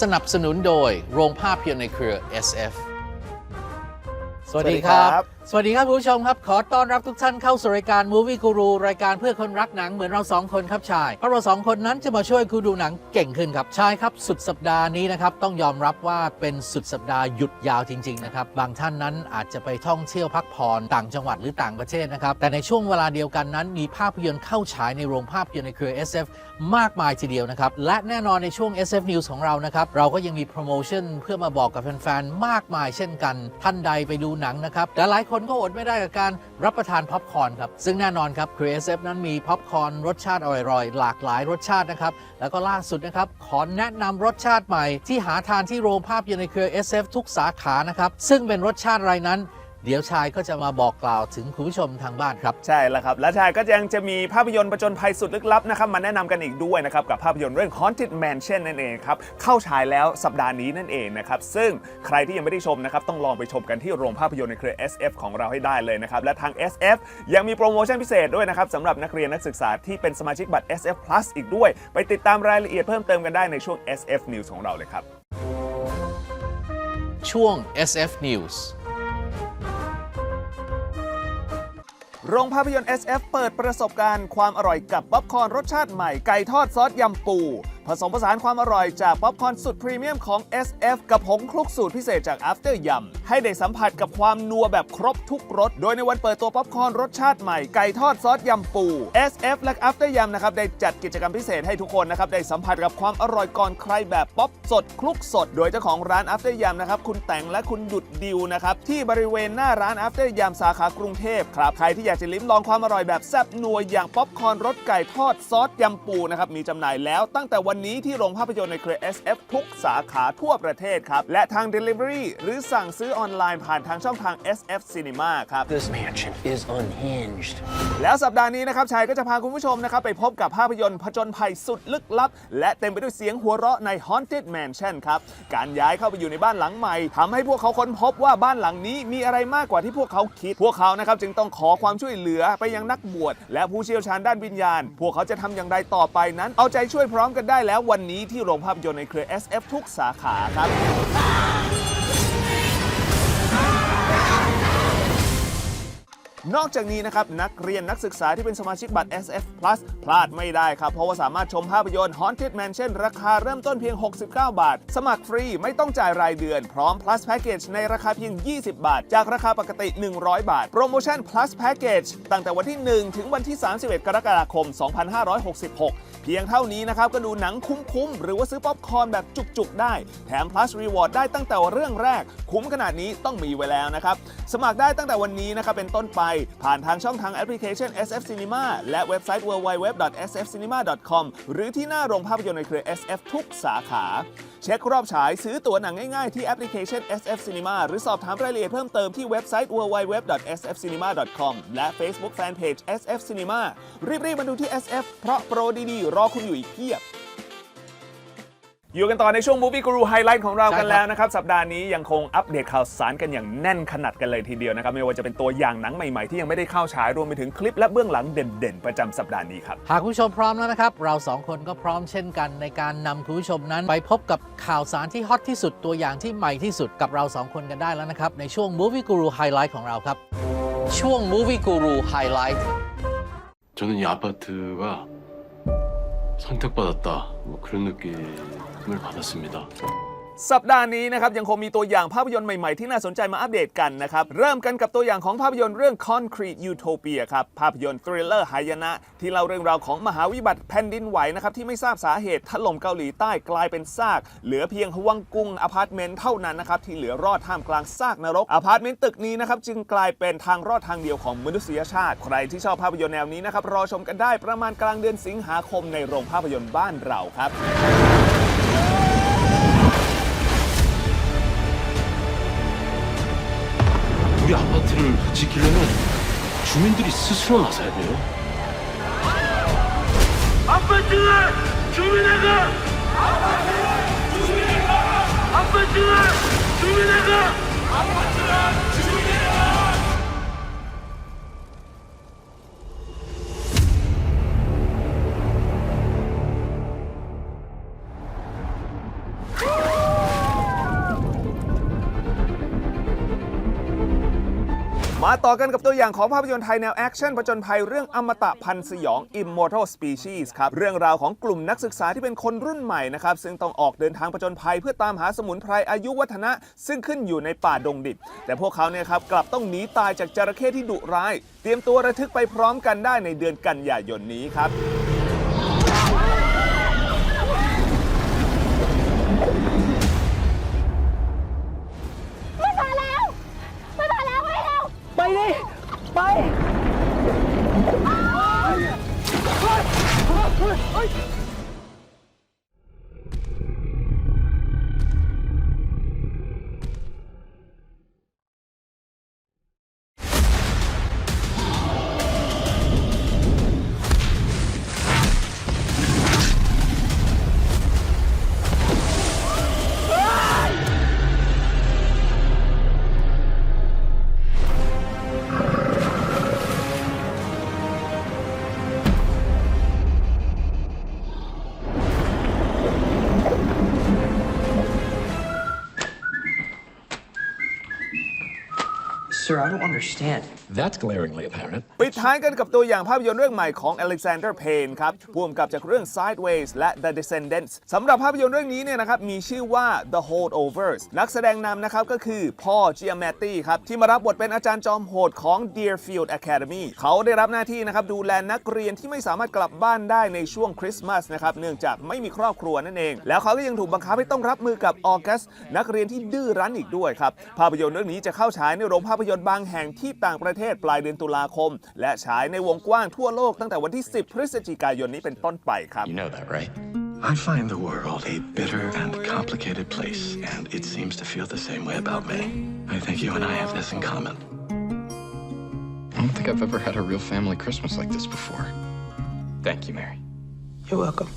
สนับสนุนโดยโรงภาพยนตร์ในเครือ SF สวัสดีครับ สวัสดีครับคุณผู้ชมครับ ขอต้อนรับทุกท่านเข้าสู่รายการ Movie Guru รายการเพื่อคนรักหนังเหมือนเราสองคนครับชาย เพราะเราสองคนนั้นจะมาช่วยคุณดูหนังเก่งขึ้นครับชายครับสุดสัปดาห์นี้นะครับต้องยอมรับว่าเป็นสุดสัปดาห์หยุดยาวจริงๆนะครับบางท่านนั้นอาจจะไปท่องเที่ยวพักผ่อนต่างจังหวัดหรือต่างประเทศนะครับแต่ในช่วงเวลาเดียวกันนั้น มีภาพยนตร์เข้าฉายในโรงภาพยนตร์ในเครือ SF มากมายทีเดียวนะครับและแน่นอนในช่วง SF News ของเรานะครับเราก็ยังมีโปรโมชั่นเพื่อมาบอกกับแฟนๆมากมายเช่นกัน ท่านใดไปดูหนังนะครับแต่หลายคนก็อดไม่ได้กับการรับประทานพ็อปคอร์นครับ ซึ่งแน่นอนครับ Crew SF นั้นมีพ็อปคอร์นรสชาติอร่อยๆ หลากหลายรสชาตินะครับ แล้วก็ล่าสุดนะครับ ขอแนะนำรสชาติใหม่ ที่หาทานที่โรงภาพยนตร์ในเครือ SF ทุกสาขานะครับ ซึ่งเป็นรสชาติอะไรนั้น เดี๋ยวชายก็จะมาบอกกล่าวถึงคุณผู้ชมทางบ้านครับ ใช่แล้วครับ และชายก็ยังจะมีภาพยนตร์ประจนภัยสุดลึกลับนะครับมาแนะนำกันอีกด้วยนะครับ กับภาพยนตร์เรื่อง Haunted Mansion นั่นเองครับ เข้าฉายแล้วสัปดาห์นี้นั่นเองนะครับ ซึ่งใครที่ยังไม่ได้ชมนะครับ ต้องลองไปชมกันที่โรงภาพยนตร์ในเครือ SF ของเราให้ได้เลยนะครับ และทาง SF ยังมีโปรโมชั่นพิเศษด้วยนะครับสำหรับนักเรียนนักศึกษาที่เป็นสมาชิกบัตร SF Plus อีกด้วย ไปติดตามรายละเอียดเพิ่มเติมกันได้ในช่วง SF News ของเราเลยครับช่วง SF News โรงภาพยนตร์ SF เปิดประสบการณ์ความอร่อยกับป๊อปคอร์นรสชาติใหม่ไก่ทอดซอสยำปู ผสมผสานความอร่อยจากป๊อปคอร์นสุดพรีเมียมของ SF กับผงคลุกสูตรพิเศษจาก After ยำให้ได้สัมผัสกับความนัวแบบครบทุกรส โดยในวันเปิดตัวป๊อปคอร์นรสชาติใหม่ ไก่ทอดซอสยำปู SF และ After ยำนะครับได้จัดกิจกรรมพิเศษให้ทุกคนนะครับได้สัมผัสกับความอร่อยก่อนใครแบบป๊อปสดคลุกสด โดยเจ้าของร้าน After ยำนะครับคุณแต่งและคุณดุดดิวนะครับที่บริเวณหน้าร้าน After ยำสาขากรุงเทพครับใครที่อยากจะลิ้มลองความอร่อยแบบแซ่บนัวอย่างป๊อปคอร์นรสไก่ทอดซอสยำปูนะครับมีจำหน่ายแล้วตั้งแต่วันนี้ที่โรงภาพยนตร์ในเครือ SF ทุกสาขาทั่วประเทศครับ และทาง Delivery หรือสั่งซื้อออนไลน์ผ่านทางช่องทาง SF Cinema ครับ This mansion is unhinged. แล้วสัปดาห์นี้นะครับชายก็จะพาคุณผู้ชมนะครับไปพบกับภาพยนตร์ผจญภัยสุดลึกลับ และเต็มไปด้วยเสียงหัวเราะใน Haunted Mansion ครับ การย้ายเข้าไปอยู่ในบ้านหลังใหม่ทำให้พวกเขาค้นพบว่าบ้านหลังนี้มีอะไรมากกว่าที่พวกเขาคิด พวกเขานะครับจึงต้องขอความช่วยเหลือไปยังนักบวชและผู้เชี่ยวชาญด้านวิญญาณ พวกเขาจะทำอย่างไรต่อไปนั้น เอาใจช่วยพร้อมกันได้แล้ววันนี้ที่โรงภาพยนตร์ในเครือ SF ทุกสาขาครับ นอกจากนี้นะครับนักเรียนนักศึกษาที่เป็นสมาชิกบัตร SF Plus พลาดไม่ได้ครับ เพราะว่าสามารถชมภาพยนตร์ Haunted Mansion ราคาเริ่มต้นเพียง 69 บาท สมัครฟรีไม่ต้องจ่ายรายเดือน พร้อม Plus Package ในราคาเพียง 20 บาท จากราคาปกติ 100 บาท โปรโมชั่น Plus Package ตั้งแต่วันที่ 1 ถึงวันที่ 31 กรกฎาคม 2566 เพียงเท่านี้นะครับก็ดูหนังคุ้มๆหรือว่าซื้อป๊อปคอร์นแบบจุกๆ ได้ แถม Plus Reward ได้ตั้งแต่เรื่องแรก คุ้มขนาดนี้ต้องมีไว้แล้วนะครับสมัครได้ตั้งแต่วันนี้นะครับเป็นต้นไปผ่านทางช่องทางแอปพลิเคชัน SF Cinema และเว็บไซต์ www.sfcinema.com หรือที่หน้าโรงภาพยนตร์ในเครือ SF ทุกสาขา เช็ครอบฉายซื้อตั๋วหนังง่ายๆ ที่แอปพลิเคชัน SF Cinema หรือสอบถามรายละเอียดเพิ่มเติมที่เว็บไซต์ www.sfcinema.com และ Facebook Fanpage SF Cinema รีบๆมาดูที่ SF เพราะโปรดีๆ รอคุณอยู่อีกเพียบ อยู่กันต่อในช่วง Movie Guru Highlight ของเรากัน ใช่ครับ แล้วนะครับ สัปดาห์นี้ยังคงอัปเดตข่าวสารกันอย่างแน่นขนาดกันเลยทีเดียวนะครับ ไม่ว่าจะเป็นตัวอย่างหนังใหม่ๆ ที่ยังไม่ได้เข้าฉายรวมไปถึงคลิปและเบื้องหลังเด่นๆ ประจำสัปดาห์นี้ครับ หากคุณผู้ชมพร้อมแล้วนะครับ เราสองคนก็พร้อมเช่นกันในการนำคุณผู้ชมนั้น ไปพบกับข่าวสารที่ฮอตที่สุดตัวอย่างที่ใหม่ที่สุดกับเราสองคนกันได้แล้วนะครับ ในช่วง Movie Guru Highlight ของเราครับ ช่วง Movie Guru Highlight 저는 이 아파트가 선택받았다 뭐 그런 느낌을 받았습니다. สัปดาห์นี้นะครับยังคงมีตัวอย่างภาพยนตร์ใหม่ ๆ ที่น่าสนใจมาอัปเดตกันนะครับ เริ่มกันกับตัวอย่างของภาพยนตร์เรื่อง Concrete Utopia ครับ ภาพยนตร์ทริลเลอร์หายนะ ที่เล่าเรื่องราวของมหาวิบัติแผ่นดินไหวนะครับที่ไม่ทราบสาเหตุถล่มเกาหลีใต้กลายเป็นซาก เหลือเพียงฮวังกุงอพาร์ตเมนต์เท่านั้นนะครับที่เหลือรอดท่ามกลางซากนรกอพาร์ตเมนต์ตึกนี้นะครับจึงกลายเป็นทางรอดทางเดียวของมนุษยชาติ ใครที่ชอบภาพยนตร์แนวนี้นะครับรอชมกันได้ประมาณกลางเดือนสิงหาคมในโรงภาพยนตร์บ้านเราครับ 우리 아파트를 지키려면 주민들이 스스로 나서야 돼요. 아파트는 주민회가 아파트는 주민회가 아파트는 주민회가 มาต่อกันกับตัวอย่างของภาพยนตร์ไทยแนวแอคชั่นผจญภัยเรื่องอมตะพันสยอง Immortal Species ครับ เรื่องราวของกลุ่มนักศึกษาที่เป็นคนรุ่นใหม่นะครับ ซึ่งต้องออกเดินทางผจญภัยเพื่อตามหาสมุนไพรอายุวัฒนะ ซึ่งขึ้นอยู่ในป่าดงดิบ แต่พวกเขาเนี่ยครับกลับต้องหนีตายจากจระเข้ที่ดุร้าย เตรียมตัวระทึกไปพร้อมกันได้ในเดือนกันยายนนี้ครับ ไป Sir, I don't understand. That's glaringly apparent. ปิดท้ายกันกับตัวอย่างภาพยนตร์เรื่องใหม่ของ Alexander Payne ครับพ่วงกับจากเรื่อง Sideways และ The Descendants สำหรับภาพยนตร์เรื่องนี้เนี่ยนะครับมีชื่อว่า The Holdovers นักแสดงนำนะครับก็คือพ่อ Giamatti ครับที่มารับบทเป็นอาจารย์จอมโหดของ Deerfield Academy เขาได้รับหน้าที่นะครับดูแลนักเรียนที่ไม่สามารถกลับบ้านได้ในช่วงคริสต์มาสนะครับเนื่องจากไม่มีครอบครัวนั่นเอง แล้วเขาก็ยังถูกบังคับให้ต้องรับมือกับออกัส นักเรียนที่ดื้อรั้นอีกด้วยครับภาพยนตร์เรื่องนี้จะเข้าฉายในโรงภาพยนตร์บางแห่งที่ต่างประเทปลายเดือนตุลาคม และฉายในวงกว้างทั่วโลกตั้งแต่วันที่ 10 พฤศจิกายนนี้เป็นต้นไปครับ You know that, right? I find the world a bitter and complicated place, and it seems to feel the same way about me. I think you and I have this in common. I don't think I've ever had a real family Christmas like this before. Thank you, Mary. You're welcome.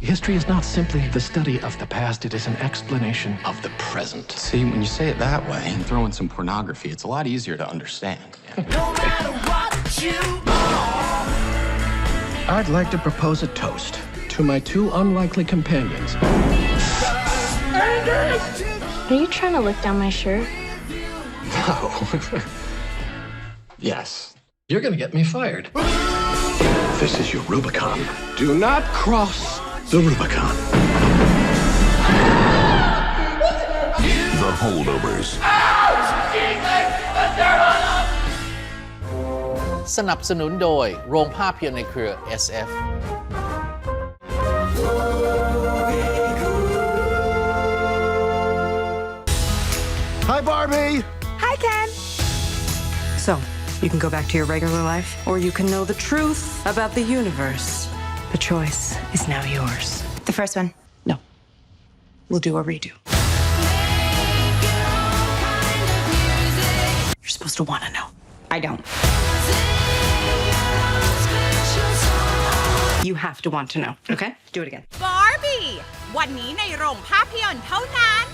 History is not simply the study of the past, it is an explanation of the present. See, when you say it that way and throw in some pornography, it's a lot easier to understand. I'd like to propose a toast to my two unlikely companions. Are you trying to lick down my shirt? No. yes. You're gonna get me fired. This is your Rubicon. Do not cross the Rubicon. The Holdovers. สนับสนุนโดยโรงภาพยนตร์ในเครือ SF Hi, Barbie. Hi, Ken. So, you can go back to your regular life, or you can know the truth about the universe. The choice is now yours. The first one. No. We'll do a redo. You're supposed to want to know. I don't. You have to want to know, okay? Do it again. บาร์บี้ วันนี้ในโรงภาพยนตร์เท่านั้น